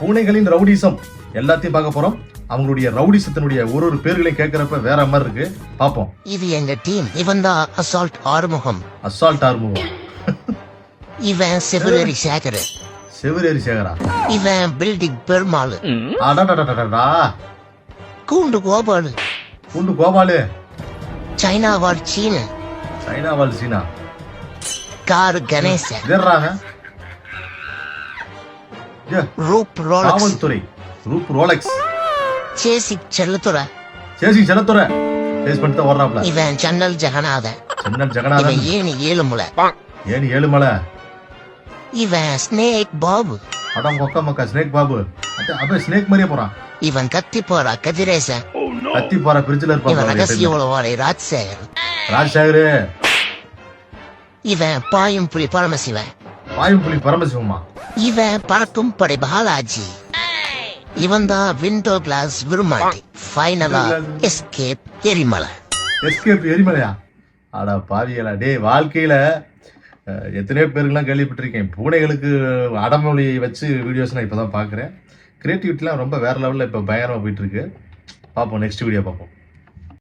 பூனைகளின் rowdyism. எல்லாத்தையும் பார்க்க போறோம். அவங்களுடைய ரவுடிசத்தினுடைய ஒரு ஒரு பேர்களையும் கேட்கறப்ப வேற மாதிரி இருக்கு. பார்ப்போம். இது எங்க டீம். இவன் தான் அசால்ட் ஆறுமுகம். அசால்ட் ஆர்முகம் இவன் சிவரேரி சேகர். செவிரேரி சேகரா? இவன் பில்டிங் பெருமாள். அடாடாடாடாடா கூண்டு கோபால். பூண்டு கோபாலு? சைனா வாழ் சீன. சைனா வால் சீனா. காரு கணேசன். ரூப் ரோலக்ஸ் காவல்துறை. ரூப் ரோலெக்ஸ் சேசி செல்லத்துறை. சேசி செலத்துறை பேஸ் பண்ணிட்டு தான் ஓடுறாப்ல இவன் ஜன்னல் ஜெகநாதன். இவன் ஜெகநாதன். ஏணி ஏழுமுலை. ஏனி ஏழுமலை. இவன் ஸ்னேக் பாபு. அடம் கொக்க மக்கா ஸ்னேக் பாபு. அட- அப்ப ஸ்னேக் மாதிரியே போறான். இவன் கத்தி போறா கதிரேசன். கத்தி போற பிரிட்ஜ்ல இவன் இருப்பான் ரகசிய உளவாளி ராஜ்சேகர். ராஜசேகரு. இவன் பாயும் புலி பரமசிவன். வாயும் புலி பரமசிவமா? இவன் பறக்கும் படை பாலாஜி. இவன் தான் விண்டோ கிளாஸ் விரும்மாட்டி. ஃபைனலா எஸ்கேப் எரிமலை. எஸ்கேப் எரிமலையா? அட பாவிகளா டேய் வாழ்க்கையில எத்தனையோ பேருக்குலாம் கேள்விப்பட்டிருக்கேன். பூனைகளுக்கு அடமொழி வச்சு வீடியோஸ் நான் இப்பதான் பாக்குறேன் கிரியேட்டிவிட்டிலாம் ரொம்ப வேற லெவல்ல இப்ப பயங்கரமா போயிட்டு இருக்கு. பார்ப்போம் நெக்ஸ்ட் வீடியோ பார்ப்போம்.